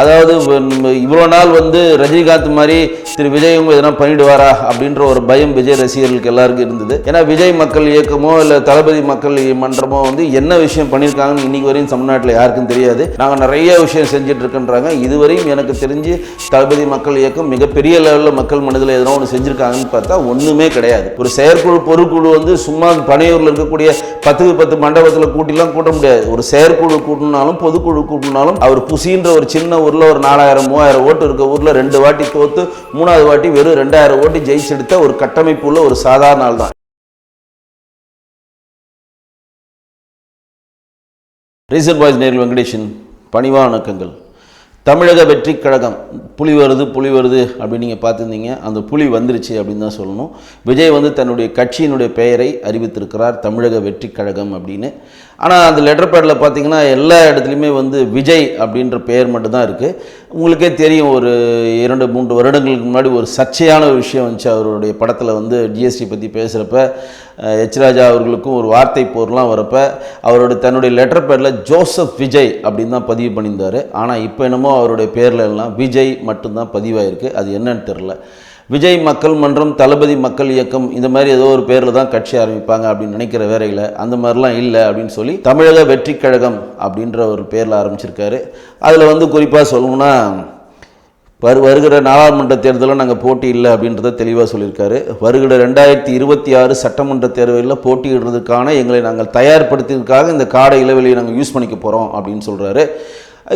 அதாவது இவ்வளோ நாள் வந்து ரஜினிகாந்த் மாதிரி திரு விஜயும் எதனா பண்ணிடுவாரா அப்படின்ற ஒரு பயம் விஜய் ரசிகர்களுக்கு எல்லாருக்கும் இருந்தது. ஏன்னா விஜய் மக்கள் இயக்கமோ இல்லை தளபதி மக்கள் மன்றமோ வந்து என்ன விஷயம் பண்ணியிருக்காங்கன்னு இன்னைக்கு வரையும் தமிழ்நாட்டில் யாருக்கும் தெரியாது. நாங்கள் நிறைய விஷயம் செஞ்சுட்டு இதுவரையும் எனக்கு தெரிஞ்சு தளபதி மக்கள் இயக்கம் மிகப்பெரிய லெவலில் மக்கள் மனதில் எதனா ஒன்று செஞ்சுருக்காங்கன்னு பார்த்தா ஒன்றுமே கிடையாது. ஒரு செயற்குழு பொருட்குழு வந்து சும்மா பனையூரில் இருக்கக்கூடிய பத்துக்கு பத்து மண்டபத்தில் கூட்டிலாம் கூட்ட முடியாது. ஒரு செயற்குழு கூட்டினாலும் பொதுக்குழு கூட்டினாலும் அவர் புசின்ற ஒரு சின்ன ஊரில் ஒரு நாலாயிரம் மூவாயிரம் ஓட்டு இருக்க ஊரில் ரெண்டு வாட்டி தோற்று மூணாவது வாட்டி வெறும் ரெண்டாயிரம் ஓட்டு ஜெயிச்செடுத்த ஒரு கட்டமைப்பு உள்ள ஒரு சாதாரண ஆள் தான். ரீசன் பாய்ஸ் நேரில் வெங்கடேஷன் பணிவா வணக்கங்கள் தமிழக வெற்றி கழகம். புலி வருது புலி வருது அப்படின்னு நீங்கள் பார்த்துருந்தீங்க. அந்த புலி வந்துருச்சு அப்படின்னு தான் சொல்லணும். விஜய் வந்து தன்னுடைய கட்சியினுடைய பெயரை அறிவித்திருக்கிறார் தமிழக வெற்றி கழகம் அப்படின்னு. ஆனால் அந்த லெட்டர் பேடில் பார்த்தீங்கன்னா எல்லா இடத்துலையுமே வந்து விஜய் அப்படின்ற பெயர் மட்டும்தான் இருக்குது உங்களுக்கே தெரியும் ஒரு இரண்டு மூன்று வருடங்களுக்கு முன்னாடி ஒரு சர்ச்சையான ஒரு விஷயம் வந்துச்சு. அவருடைய படத்தில் வந்து ஜிஎஸ்டி பற்றி பேசுகிறப்ப எச் ராஜா அவர்களுக்கும் ஒரு வார்த்தை போர்லாம் வரப்ப அவரோட தன்னுடைய லெட்டர் பேரில் ஜோசப் விஜய் அப்படின்னு தான் பதிவு பண்ணியிருந்தார். ஆனால் இப்போ என்னமோ அவருடைய பேரில் எல்லாம் விஜய் மட்டும்தான் பதிவாயிருக்கு. அது என்னன்னு தெரில விஜய் மக்கள் மன்றம் தளபதி மக்கள் இயக்கம் இந்த மாதிரி ஏதோ ஒரு பேரில் தான் கட்சி ஆரம்பிப்பாங்க அப்படின்னு நினைக்கிற வேலையில் அந்த மாதிரிலாம் இல்லை அப்படின்னு சொல்லி தமிழக வெற்றி கழகம் அப்படின்ற ஒரு பேரில் ஆரம்பிச்சிருக்காரு. அதில் வந்து குறிப்பாக சொல்லணும்னா வரு வருகிற நாடாளுமன்ற தேர்தலில் நாங்கள் போட்டி இல்லை அப்படின்றத தெளிவாக சொல்லியிருக்காரு. வருகிற ரெண்டாயிரத்தி இருபத்தி ஆறு சட்டமன்ற தேர்தலில் போட்டியிடுறதுக்கான எங்களை நாங்கள் தயார்படுத்தியதுக்காக இந்த காடை இளவெளியை நாங்கள் யூஸ் பண்ணிக்க போகிறோம் அப்படின்னு சொல்கிறாரு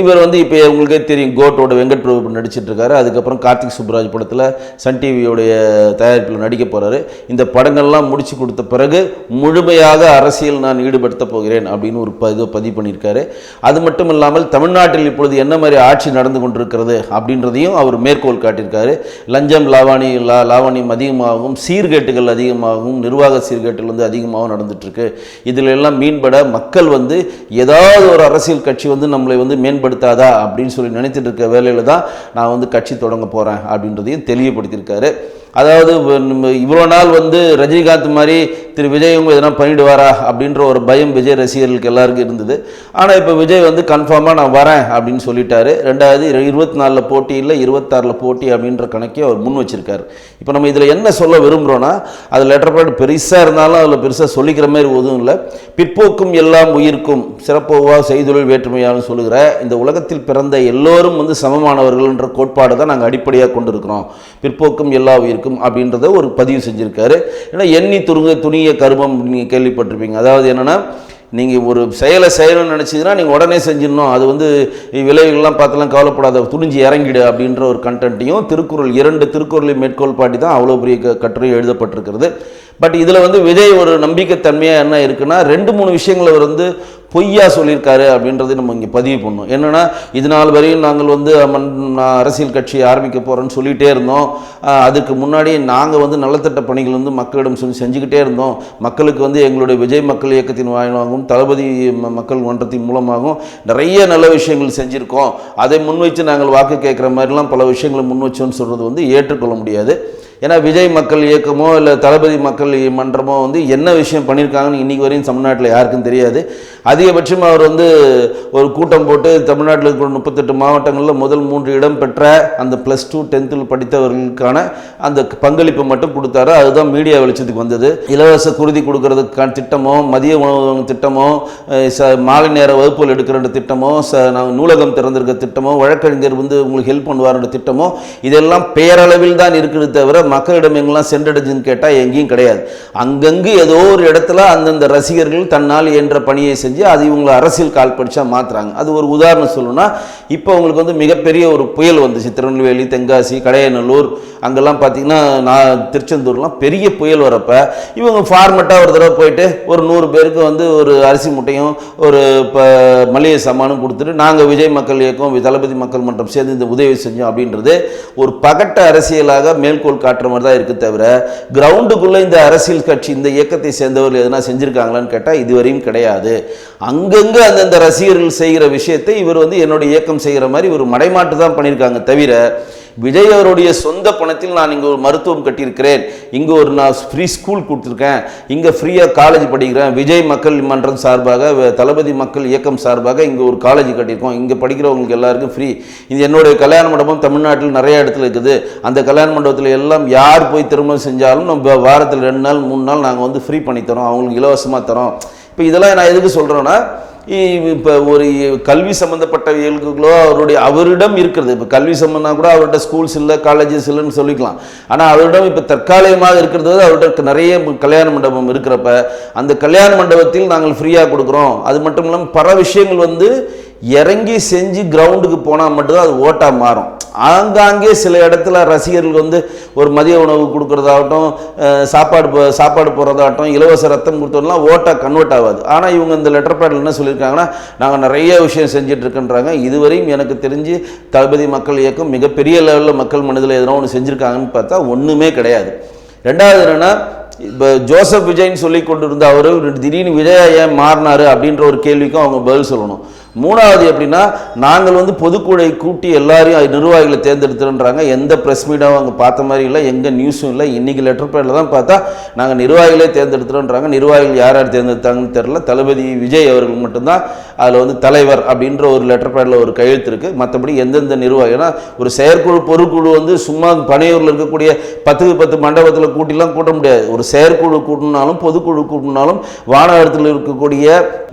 இவர் வந்து இப்போ உங்களுக்கே தெரியும் கோட்டோட வெங்கட் பிரபு நடிச்சிட்டு இருக்காரு அதுக்கப்புறம் கார்த்திக் சுப்ராஜ் படத்தில் சன் டிவியோடைய தயாரிப்பில் நடிக்க போகிறாரு இந்த படங்கள்லாம் முடிச்சு கொடுத்த பிறகு முழுமையாக அரசியல் நான் ஈடுபடுத்த போகிறேன் அப்படின்னு ஒரு பதிவு பதிவு பண்ணியிருக்காரு. அது மட்டும் இல்லாமல் தமிழ்நாட்டில் இப்பொழுது என்ன மாதிரி ஆட்சி நடந்து கொண்டிருக்கிறது அப்படின்றதையும் அவர் மேற்கோள் காட்டியிருக்காரு. லஞ்சம் லாவாணி லா லாவணியம் அதிகமாகவும் சீர்கேட்டுகள் அதிகமாகவும் நிர்வாக சீர்கேட்டுகள் வந்து அதிகமாகவும் நடந்துட்டுருக்கு இதில் எல்லாம் மீன்பட மக்கள் வந்து ஏதாவது ஒரு அரசியல் கட்சி வந்து நம்மளை வந்து மேன் பயன்படுத்தாதா அப்படின்னு சொல்லி நினைச்சிட்டு இருக்க வேலையில் தான் நான் வந்து கட்சி தொடங்க போகிறேன் அப்படின்றதையும் தெளிவுபடுத்தியிருக்காரு. அதாவது இவ்வளோ நாள் வந்து ரஜினிகாந்த் மாதிரி திரு விஜய் இவங்க எதனா பண்ணிடுவாரா அப்படின்ற ஒரு பயம் விஜய் ரசிகர்களுக்கு எல்லாருக்கும் இருந்தது. ஆனால் இப்போ விஜய் வந்து கன்ஃபார்மாக நான் வரேன் அப்படின்னு சொல்லிட்டாரு. ரெண்டாவது இருபத்தி நாலில் போட்டி இல்லை இருபத்தாறில் போட்டி அப்படின்ற கணக்கே அவர் முன் வச்சிருக்காரு. இப்போ நம்ம இதில் என்ன சொல்ல விரும்புகிறோன்னா அது லெட்டர் பேட் பெருசாக இருந்தாலும் அதில் பெருசாக சொல்லிக்கிற மாதிரி எதுவும் இல்லை. பிற்போக்கும் எல்லாம் உயிர்க்கும் சிறப்போவா செய்தொழில் வேற்றுமையாலும் சொல்லுகிற இந்த உலகத்தில் பிறந்த எல்லோரும் வந்து சமமானவர்கள்ன்ற கோட்பாடு தான் நாங்கள் அடிப்படையாக கொண்டிருக்கிறோம். பிற்போக்கும் எல்லா உயிர் இருக்கும் அப்படின்றத ஒரு பதிவு செஞ்சுருக்காரு. ஏன்னா எண்ணி துருங்க துணிய கருமம் நீங்கள் கேள்விப்பட்டிருப்பீங்க. அதாவது என்னென்னா நீங்கள் ஒரு செயலை செய்யணும்னு நினச்சிங்கன்னா நீங்கள் உடனே செஞ்சிடணும். அது வந்து விளைவுகள்லாம் பார்த்தெல்லாம் கவலைப்படாத துணிஞ்சு இறங்கிடு அப்படின்ற ஒரு கண்டென்ட்டையும் திருக்குறள் இரண்டு திருக்குறளை மேற்கோள் பாட்டி தான் அவ்வளோ பெரிய க கட்டுரை எழுதப்பட்டிருக்கிறது. பட் இதில் வந்து விஜய் ஒரு நம்பிக்கைத்தன்மையாக என்ன இருக்குன்னா ரெண்டு மூணு விஷயங்களை அவர் வந்து பொய்யா சொல்லியிருக்காரு அப்படின்றத நம்ம இங்கே பதிவு பண்ணோம் என்னென்னா இது நாள் வரையும் நாங்கள் வந்து மண் அரசியல் கட்சி ஆரம்பிக்க போகிறோன்னு சொல்லிகிட்டே இருந்தோம். அதுக்கு முன்னாடி நாங்கள் வந்து நலத்திட்ட பணிகள் வந்து மக்களிடம் சொல்லி செஞ்சுக்கிட்டே இருந்தோம். மக்களுக்கு வந்து எங்களுடைய விஜய் மக்கள் இயக்கத்தின் வாயிலாகவும் தளபதி மக்கள் மன்றத்தின் மூலமாகவும் நிறைய நல்ல விஷயங்கள் செஞ்சுருக்கோம். அதை முன்வைத்து நாங்கள் வாக்கு கேட்குற மாதிரிலாம் பல விஷயங்களை முன் வச்சோன்னு சொல்கிறது வந்து ஏற்றுக்கொள்ள முடியாது. ஏன்னா விஜய் மக்கள் இயக்கமோ இல்லை தளபதி மக்கள் மன்றமோ வந்து என்ன விஷயம் பண்ணியிருக்காங்கன்னு இன்றைக்கி வரையும் தமிழ்நாட்டில் யாருக்கும் தெரியாது. அதிகபட்சம் அவர் வந்து ஒரு கூட்டம் போட்டு தமிழ்நாட்டில் இருக்கிற முப்பத்தெட்டு மாவட்டங்களில் முதல் மூன்று இடம் பெற்ற அந்த ப்ளஸ் டூ டென்த்தில் படித்தவர்களுக்கான அந்த பங்களிப்பை மட்டும் கொடுத்தாரு. அதுதான் மீடியா வெளிச்சத்துக்கு வந்தது. இலவச குருதி கொடுக்கறதுக்கான திட்டமோ மதிய உணவு திட்டமோ ச மாலை நேர வகுப்புகள் எடுக்கிற திட்டமோ ச நான் நூலகம் திறந்திருக்கிற திட்டமோ வழக்கறிஞர் வந்து உங்களுக்கு ஹெல்ப் பண்ணுவார்ன்ற திட்டமோ இதெல்லாம் பேரளவில் தான் இருக்குது தவிர மக்களிடம் எங்கெல்லாம் சென்றடைஞ்சுன்னு கேட்டால் எங்கேயும் கிடையாது. அங்கங்கு ஏதோ ஒரு இடத்துல அந்தந்த ரசிகர்கள் தன்னால் என்ற பணியை செஞ்சு அது இவங்களை அரசியல் கால் படிச்சா மாற்றுறாங்க அது ஒரு உதாரணம் சொல்லணும்னா இப்போ உங்களுக்கு வந்து மிகப்பெரிய ஒரு புயல் வந்துச்சு. திருநெல்வேலி தென்காசி கடையநல்லூர் அங்கெல்லாம் பார்த்தீங்கன்னா நான் திருச்செந்தூர்லாம் பெரிய புயல் வரப்போ இவங்க ஃபார்மெட்டாக ஒரு தடவை போயிட்டு ஒரு நூறு பேருக்கு வந்து ஒரு அரிசி முட்டையும் ஒரு இப்போ மளிகை சாமானும் கொடுத்துட்டு நாங்கள் விஜய் மக்கள் இயக்கம் தளபதி மக்கள் மன்றம் சேர்ந்து இந்த உதவி செஞ்சோம் அப்படின்றது ஒரு பகட்ட அரசியலாக மேல்கோள் காட்டுற மாதிரி தான் இருக்குது தவிர கிரவுண்டுக்குள்ளே இந்த அரசியல் கட்சி இந்த இயக்கத்தை சேர்ந்தவர்கள் எதனா செஞ்சுருக்காங்களான்னு கேட்டால் இதுவரையும் கிடையாது. அங்கங்கே அந்தந்த ரசிகர்கள் செய்கிற விஷயத்தை இவர் வந்து என்னுடைய இயக்கம் செய்கிற மாதிரி ஒரு மடைமாட்டு தான் பண்ணியிருக்காங்க தவிர விஜய் அவருடைய சொந்த பணத்தில் நான் இங்கே ஒரு மருத்துவம் கட்டியிருக்கிறேன். இங்கே ஒரு நான் ஃப்ரீ ஸ்கூல் கொடுத்துருக்கேன். இங்கே ஃப்ரீயாக காலேஜ் படிக்கிறேன். விஜய் மக்கள் மன்றம் சார்பாக வ- தளபதி மக்கள் இயக்கம் சார்பாக இங்கே ஒரு காலேஜ் கட்டியிருக்கோம். இங்கே படிக்கிறவங்களுக்கு எல்லாருக்கும் ஃப்ரீ இது என்னுடைய கல்யாண மண்டபம் தமிழ்நாட்டில் நிறைய இடத்துல இருக்குது. அந்த கல்யாண மண்டபத்தில் எல்லாம் யார் போய் திருமணம் செஞ்சாலும் நம்ம வாரத்தில் ரெண்டு நாள் மூணு நாள் நாங்கள் வந்து ஃப்ரீ பண்ணி தரோம். அவங்களுக்கு இலவசமாக தரோம். இப்போ இதெல்லாம் நான் எதுக்கு சொல்கிறேன்னா இப்போ ஒரு கல்வி சம்மந்தப்பட்ட இயல்புகளோ அவருடைய அவரிடம் இருக்கிறது. இப்போ கல்வி சம்மந்தம் கூட அவர்கிட்ட ஸ்கூல்ஸ் இல்லை காலேஜஸ் இல்லைன்னு சொல்லிக்கலாம். ஆனால் அவரிடம் இப்போ தற்காலிகமாக இருக்கிறது வந்து அவர்கிட்ட நிறைய கல்யாண மண்டபம் இருக்கிறப்ப அந்த கல்யாண மண்டபத்தில் நாங்கள் ஃப்ரீயாக கொடுக்குறோம். அது மட்டும் இல்லாமல் பல விஷயங்கள் வந்து இறங்கி செஞ்சு கிரவுண்டுக்கு போனால் மட்டும்தான் அது ஓட்டாக மாறும். ஆங்காங்கே சில இடத்துல ரசிகர்கள் வந்து ஒரு மதிய உணவு கொடுக்குறதாகட்டும் சாப்பாடு போ- சாப்பாடு போகிறதாகட்டும் இலவச ரத்தம் கொடுத்தோம்லாம் ஓட்டாக கன்வெர்ட் ஆகாது. ஆனால் இவங்க இந்த லெட்டர் பேடில் என்ன சொல்லியிருக்காங்கன்னா நாங்கள் நிறைய விஷயம் செஞ்சுட்டு இதுவரையும் எனக்கு தெரிஞ்சு தளபதி மக்கள் இயக்கம் மிகப்பெரிய லெவலில் மக்கள் மனதில் எதனா ஒன்று செஞ்சுருக்காங்கன்னு பார்த்தா ஒன்றுமே கிடையாது. ரெண்டாவது என்னென்னா இப்போ ஜோசப் விஜய்னு சொல்லி கொண்டு இருந்த அவர் திடீர்னு விஜயா ஏன் மாறினாரு அப்படின்ற ஒரு கேள்விக்கும் அவங்க பதில் சொல்லணும். மூணாவது எப்படின்னா நாங்கள் வந்து பொதுக்குழை கூட்டி எல்லாரையும் நிர்வாகிகளை தேர்ந்தெடுத்துன்றாங்க எந்த ப்ரெஸ் மீடாவும் அங்கே பார்த்த மாதிரி இல்லை. எந்த நியூஸும் இல்லை. இன்றைக்கி லெட்டர் பேரில் தான் பார்த்தா நாங்கள் நிர்வாகிகளே தேர்ந்தெடுத்துறோன்றாங்க. நிர்வாகிகள் யார் யார் தேர்ந்தெடுத்தாங்கன்னு தெரில தளபதி விஜய் அவர்கள் மட்டும்தான் அதில் வந்து தலைவர் அப்படின்ற ஒரு லெட்டர் பேடில் ஒரு கையெழுத்து இருக்குது மற்றபடி எந்தெந்த நிர்வாகி ஏன்னா ஒரு செயற்குழு பொருட்குழு வந்து சும்மா பனையூரில் இருக்கக்கூடிய பத்துக்கு பத்து மண்டபத்தில் கூட்டிலாம் கூட்ட முடியாது. ஒரு செயற்குழு கூட்டினாலும் பொதுக்குழு கூட்டினாலும் வானகரத்தில் இருக்கக்கூடிய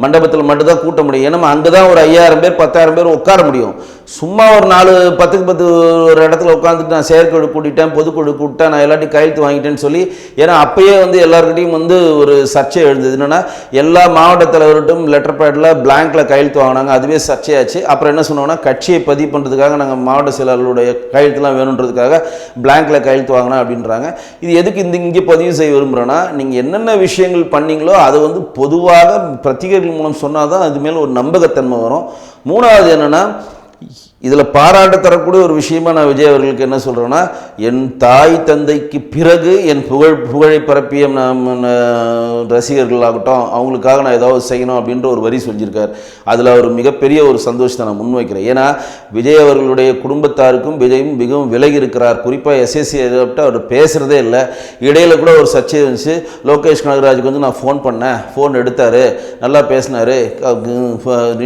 மண்டபத்தில் மட்டும்தான் கூட்ட முடியும். ஏன்னா அங்கே தான் ஒரு ஐயாயிரம் பேர் பத்தாயிரம் பேர் உட்கார முடியும். சும்மா ஒரு நாலு பத்துக்கு பத்து ஒரு இடத்துல உட்காந்துட்டு நான் செயற்குழு கூட்டிட்டேன் பொதுக்குழு கூப்பிட்டேன் நான் எல்லாத்தையும் கையெழுத்து வாங்கிட்டேன்னு சொல்லி ஏன்னா அப்பயே வந்து எல்லாருக்கிட்டையும் வந்து ஒரு சர்ச்சை எழுந்தது. என்னென்னா எல்லா மாவட்ட தலைவர்கிட்டும் லெட்டர் பேடில் பிளாங்கில் கையெழுத்து வாங்கினாங்க. அதுவே சர்ச்சையாச்சு. அப்புறம் என்ன சொன்னோம்னா கட்சியை பதிவு பண்ணுறதுக்காக நாங்கள் மாவட்ட செயலாளருடைய கையெழுத்துலாம் வேணுன்றதுக்காக பிளாங்கில் கையெழுத்து வாங்கினேன் அப்படின்றாங்க. இது எதுக்கு இந்த இங்கே பதிவு செய்ய விரும்புகிறேன்னா நீங்கள் என்னென்ன விஷயங்கள் பண்ணீங்களோ அதை வந்து பொதுவாக பத்திரிகைகள் மூலம் சொன்னால் தான் அது மேலே ஒரு நம்பகத்தன்மை வரும். மூணாவது என்னென்னா he, இதில் பாராட்டு தரக்கூடிய ஒரு விஷயமா நான் விஜய் அவர்களுக்கு என்ன சொல்கிறேன்னா என் தாய் தந்தைக்கு பிறகு என் புகழ் புகழை பரப்பிய ரசிகர்களாகட்டும் அவங்களுக்காக நான் ஏதாவது செய்யணும் அப்படின்ற ஒரு வரி சொல்லியிருக்கார். அதில் அவர் மிகப்பெரிய ஒரு சந்தோஷத்தை நான் முன்வைக்கிறேன். ஏன்னா விஜய் அவர்களுடைய குடும்பத்தாருக்கும் விஜயும் மிகவும் விலகி இருக்கிறார். குறிப்பாக எஸ்எஸ்சி அவர் பேசுகிறதே இல்லை. இடையில கூட ஒரு சர்ச்சை இருந்துச்சு. லோகேஷ் கனகராஜுக்கு வந்து நான் ஃபோன் பண்ணேன். ஃபோன் எடுத்தார். நல்லா பேசினார்.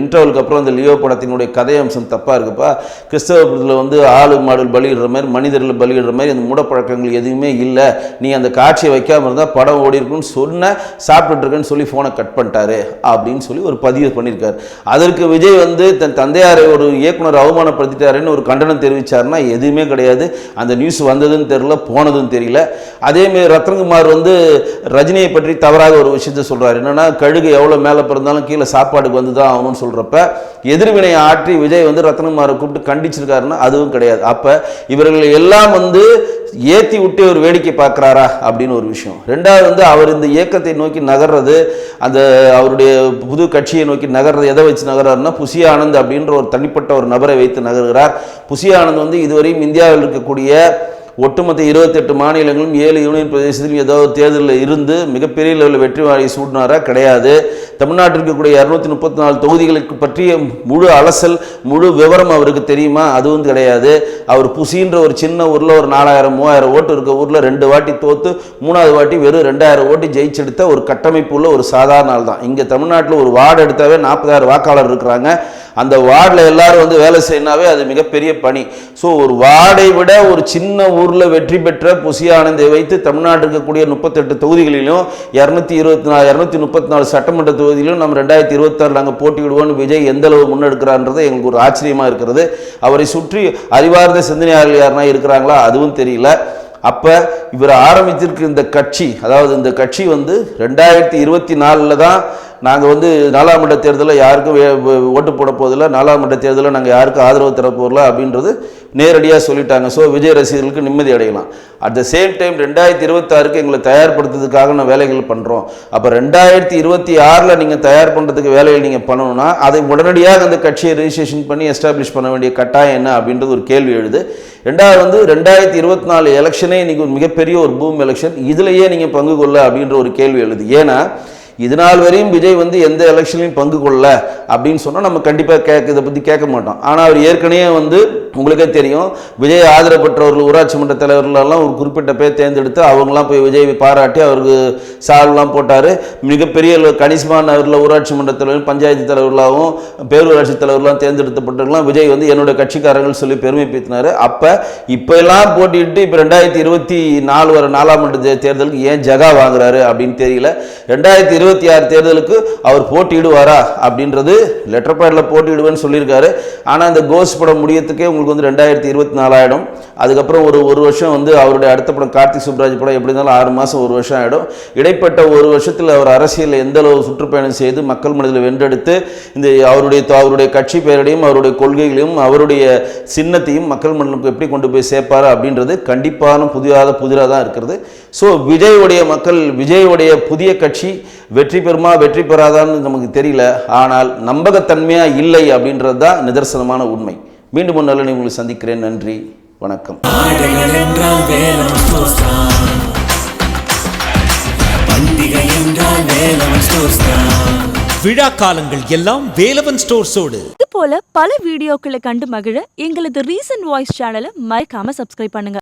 இன்டர்வலுக்கு அப்புறம் அந்த லியோ படத்தினுடைய கதை அம்சம் தப்பாக இருக்குப்பா கிறிஸ்தவத்தில் வந்து ஆளு மாடல் பலியிடுற மாதிரி மனிதர்கள் பலியிடுற மாதிரி அந்த மூடப்பழக்கங்கள் எதுவுமே இல்லை. நீ அந்த காட்சியை வைக்காம இருந்தால் படம் ஓடி இருக்குன்னு சொன்ன சாப்பிட்டுட்டு சொல்லி ஃபோனை கட் பண்ணிட்டாரு அப்படின்னு சொல்லி ஒரு பதிவு பண்ணியிருக்காரு அதற்கு விஜய் வந்து தன் தந்தையாரை ஒரு இயக்குனர் அவமானப்படுத்திட்டாருன்னு ஒரு கண்டனம் தெரிவிச்சாருன்னா எதுவுமே கிடையாது. அந்த நியூஸ் வந்ததுன்னு தெரியல போனதுன்னு தெரியல. அதேமாரி ரத்னகுமார் வந்து ரஜினியை பற்றி தவறாக ஒரு விஷயத்த சொல்றாரு. என்னென்னா கழுகு எவ்வளோ மேலே பிறந்தாலும் கீழே சாப்பாடுக்கு வந்து தான் ஆகணும்னு சொல்கிறப்ப எதிர்வினை ஆற்றி விஜய் வந்து ரத்னகுமார் கூப்பிட்டு கண்டிச்சிருக்காருன்னா அதுவும் கிடையாது. அப்போ இவர்கள் எல்லாம் வந்து ஏற்றி விட்டு ஒரு வேடிக்கை பார்க்குறாரா அப்படின்னு ஒரு விஷயம். ரெண்டாவது வந்து அவர் இந்த இயக்கத்தை நோக்கி நகர்றது அந்த அவருடைய புது கட்சியை நோக்கி நகர்றது எதை வச்சு நகர்றாருன்னா புசி ஆனந்த் அப்படின்ற ஒரு தனிப்பட்ட ஒரு நபரை வைத்து நகர்கிறார். புசி ஆனந்த் வந்து இதுவரையும் இந்தியாவில் இருக்கக்கூடிய ஒட்டுமொத்த இருபத்தெட்டு மாநிலங்களும் ஏழு யூனியன் பிரதேசத்திலும் ஏதோ தேர்தலில் இருந்து மிகப்பெரிய லெவலில் வெற்றி வாழை சூடினாரா கிடையாது. தமிழ்நாட்டில் இருக்கக்கூடிய இரநூத்தி முப்பத்தி நாலு தொகுதிகளுக்கு பற்றிய முழு அலசல் முழு விவரம் அவருக்கு தெரியுமா? அதுவும் கிடையாது. அவர் புசின்ற ஒரு சின்ன ஊரில் ஒரு நாலாயிரம் மூவாயிரம் ஓட்டு இருக்க ஊரில் ரெண்டு வாட்டி தோத்து மூணாவது வாட்டி வெறும் ரெண்டாயிரம் ஓட்டு ஜெயிச்செடுத்த ஒரு கட்டமைப்பு உள்ள ஒரு சாதாரண ஆள் தான். இங்கே தமிழ்நாட்டில் ஒரு வார்டு எடுத்தாவே நாற்பதாயிரம் வாக்காளர் இருக்கிறாங்க. அந்த வார்டில் எல்லாரும் வந்து வேலை செய்யினாவே அது மிகப்பெரிய பணி. ஸோ ஒரு வார்டை விட ஒரு சின்ன ஊர் ஊரில் வெற்றி பெற்ற புசி ஆனந்தை வைத்து தமிழ்நாட்டில் இருக்கக்கூடிய முப்பத்தெட்டு தொகுதிகளிலும் இரநூத்தி இருபத்தி நாலு இரநூத்தி முப்பத்தி நாலு சட்டமன்ற தொகுதியிலும் நம்ம ரெண்டாயிரத்தி இருபத்தாறு நாங்கள் போட்டியிடுவோம்னு விஜய் எந்த அளவு முன்னெடுக்கிறான்றது எங்களுக்கு ஒரு ஆச்சரியமாக இருக்கிறது. அவரை சுற்றி அறிவார்ந்த சிந்தனையாளர்கள் யாருனா இருக்கிறாங்களா? அதுவும் தெரியல. அப்போ இவர் ஆரம்பித்திருக்க இந்த கட்சி அதாவது இந்த கட்சி வந்து ரெண்டாயிரத்தி இருபத்தி நாலில் தான் நாங்கள் வந்து நாடாளுமன்ற தேர்தலில் யாருக்கும் ஓட்டு போட போதில்லை நாடாளுமன்ற தேர்தலில் நாங்கள் யாருக்கும் ஆதரவு தர அப்படின்றது நேரடியாக சொல்லிட்டாங்க. ஸோ விஜய் ரசிகர்களுக்கு நிம்மதி அடையலாம். அட் த சேம் டைம் ரெண்டாயிரத்தி இருபத்தாறுக்கு எங்களை தயார்படுத்துறதுக்காக நான் வேலைகள் பண்ணுறோம் அப்போ ரெண்டாயிரத்தி இருபத்தி ஆறில் நீங்கள் தயார் பண்ணுறதுக்கு வேலைகள் நீங்கள் பண்ணணும்னா அதை உடனடியாக அந்த கட்சியை ரிஜிஸ்ட்ரேஷன் பண்ணி எஸ்டாப்ளிஷ் பண்ண வேண்டிய கட்டாயம் என்ன அப்படின்றது ஒரு கேள்வி எழுது. ரெண்டாவது வந்து ரெண்டாயிரத்தி இருபத்தி நாலு எலெக்ஷனே இன்றைக்கி ஒரு மிகப்பெரிய ஒரு பூம் எலெக்ஷன் இதுலேயே நீங்கள் பங்கு கொள்ள அப்படின்ற ஒரு கேள்வி எழுது. ஏன்னா இது நாள் வரையும் விஜய் வந்து எந்த எலெக்ஷன்லையும் பங்கு கொள்ள அப்படின்னு சொன்னால் நம்ம கண்டிப்பாக கேட்க இதை பற்றி கேட்க மாட்டோம். ஆனால் அவர் ஏற்கனவே வந்து உங்களுக்கே தெரியும் விஜய் ஆதரப்பட்டவர்கள் ஊராட்சி மன்ற தலைவர்களெல்லாம் ஒரு குறிப்பிட்ட பேர் தேர்ந்தெடுத்து அவங்களாம் போய் விஜய் பாராட்டி அவருக்கு சால்வெலாம் போட்டார். மிகப்பெரிய அளவு கணிசமான அவரில் ஊராட்சி மன்ற தலைவர் பஞ்சாயத்து தலைவர்களாகவும் பேரூராட்சி தலைவர்களாம் தேர்ந்தெடுத்தப்பட்டவர்களாம் விஜய் வந்து என்னோட கட்சிக்காரர்கள் சொல்லி பெருமை பேத்தினார். அப்போ இப்போ எல்லாம் போட்டிட்டு இப்போ ரெண்டாயிரத்தி இருபத்தி நாலு வர நாலாம் ஆண்டு தேர்தலுக்கு ஏன் ஜகா வாங்குறாரு அப்படின்னு தெரியல. ரெண்டாயிரத்தி இருபத்தி ஆறு தேர்தலுக்கு அவர் போட்டியிடுவாரா அப்படின்றது லெட்டர் பேடில் போட்டியிடுவேன்னு சொல்லியிருக்காரு. ஆனால் அந்த கோஸ் படம் முடியத்துக்கே உங்களுக்கு வந்து ரெண்டாயிரத்தி இருபத்தி நாலாயிடும். அதுக்கப்புறம் ஒரு ஒரு வருஷம் வந்து அவருடைய அடுத்த படம் கார்த்திக் சுப்ராஜ் படம் எப்படி இருந்தாலும் ஆறு மாதம் ஒரு வருஷம் ஆகிடும் இடைப்பட்ட ஒரு வருஷத்தில் அவர் அரசியலில் எந்த அளவு சுற்றுப்பயணம் செய்து மக்கள் மனதில் வென்றெடுத்து இந்த அவருடைய அவருடைய கட்சி பெயரையும் அவருடைய கொள்கைகளையும் அவருடைய சின்னத்தையும் மக்கள் மனதில் எப்படி கொண்டு போய் சேர்ப்பார் அப்படின்றது கண்டிப்பான புதிராத புதிராக தான் இருக்கிறது. ஸோ விஜயுடைய மக்கள் விஜயுடைய புதிய கட்சி வெற்றி பெறுமா வெற்றி பெறாதான்னு நமக்கு தெரியல. ஆனால் நம்பகத்தன்மையாக இல்லை அப்படின்றது தான் நிதர்சனமான உண்மை. மீண்டும் ஒரு நல்ல உங்களை சந்திக்கிறேன். நன்றி. வணக்கம். விழா காலங்கள் எல்லாம் வேலவன் ஸ்டோர்ஸோடு. இது போல பல வீடியோக்களை கண்டு மகிழ எங்களது ரீசன்ட் வாய்ஸ் சேனலை மறக்காம சப்ஸ்கிரைப் பண்ணுங்க.